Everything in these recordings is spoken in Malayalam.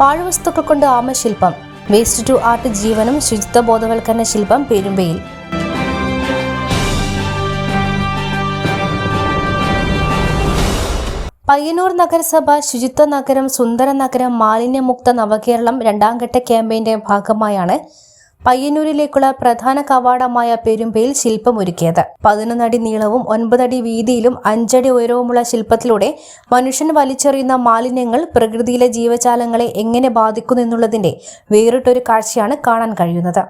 പാഴ്വസ്തുക്കൾ കൊണ്ട് ആമശില്പം. വേസ്റ്റ് ടു ആർട്ട് ജീവനം ശുചിത്വ ബോധവൽക്കരണ ശില്പം പെരുമ്പയിൽ. പയ്യന്നൂർ നഗരസഭ ശുചിത്വ നഗരം സുന്ദര നഗരം മാലിന്യമുക്ത നവകേരളം രണ്ടാംഘട്ട ക്യാമ്പയിന്റെ ഭാഗമായാണ് പയ്യന്നൂരിലേക്കുള്ള പ്രധാന കവാടമായ പെരുമ്പയിൽ ശില്പമൊരുക്കിയത്. പതിനൊന്നടി നീളവും ഒൻപതടി വീതിയിലും അഞ്ചടി ഉയരവുമുള്ള ശില്പത്തിലൂടെ മനുഷ്യൻ വലിച്ചെറിയുന്ന മാലിന്യങ്ങൾ പ്രകൃതിയിലെ ജീവജാലങ്ങളെ എങ്ങനെ ബാധിക്കുന്നു എന്നുള്ളതിന്റെ വേറിട്ടൊരു കാഴ്ചയാണ് കാണാൻ കഴിയുന്നത്.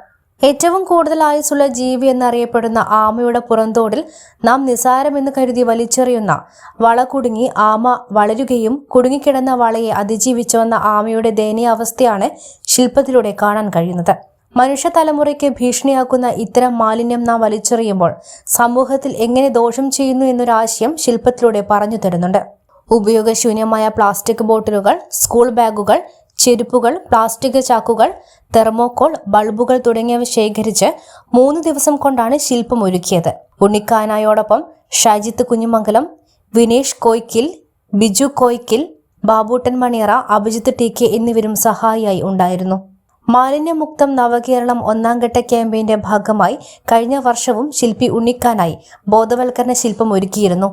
ഏറ്റവും കൂടുതൽ ആയുസ്സുള്ള ജീവി എന്നറിയപ്പെടുന്ന ആമയുടെ പുറന്തോടിൽ നാം നിസാരമെന്ന് കരുതി വലിച്ചെറിയുന്ന വള കുടുങ്ങി ആമ വളരുകയും കുടുങ്ങിക്കിടന്ന വളയെ അതിജീവിച്ചു വന്ന ആമയുടെ ദയനീയ അവസ്ഥയാണ് ശില്പത്തിലൂടെ കാണാൻ കഴിയുന്നത്. മനുഷ്യ തലമുറയ്ക്ക് ഭീഷണിയാക്കുന്ന ഇത്തരം മാലിന്യം നാം വലിച്ചെറിയുമ്പോൾ സമൂഹത്തിൽ എങ്ങനെ ദോഷം ചെയ്യുന്നു എന്നൊരാശയം ശില്പത്തിലൂടെ പറഞ്ഞു തരുന്നുണ്ട്. ഉപയോഗശൂന്യമായ പ്ലാസ്റ്റിക് ബോട്ടിലുകൾ സ്കൂൾ ബാഗുകൾ ചെരുപ്പുകൾ പ്ലാസ്റ്റിക് ചാക്കുകൾ തെർമോക്കോൾ ബൾബുകൾ തുടങ്ങിയവ ശേഖരിച്ച് മൂന്ന് ദിവസം കൊണ്ടാണ് ശില്പം ഒരുക്കിയത്. ഉണ്ണിക്കാനായോടൊപ്പം ഷാജിത്ത് കുഞ്ഞുമംഗലം വിനേഷ് കോയ്ക്കിൽ ബിജു കോയ്ക്കിൽ ബാബൂട്ടൻ മണിയറ അഭിജിത്ത് ടി കെ എന്നിവരും സഹായിയായി ഉണ്ടായിരുന്നു. മാലിന്യമുക്തം നവകേരളം ഒന്നാം ഘട്ട ക്യാമ്പയിന്റെ ഭാഗമായി കഴിഞ്ഞ വർഷവും ശില്പി ഉണ്ണിക്കാനായി ബോധവൽക്കരണ ശില്പം ഒരുക്കിയിരുന്നു.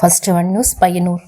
First one news Payyanur.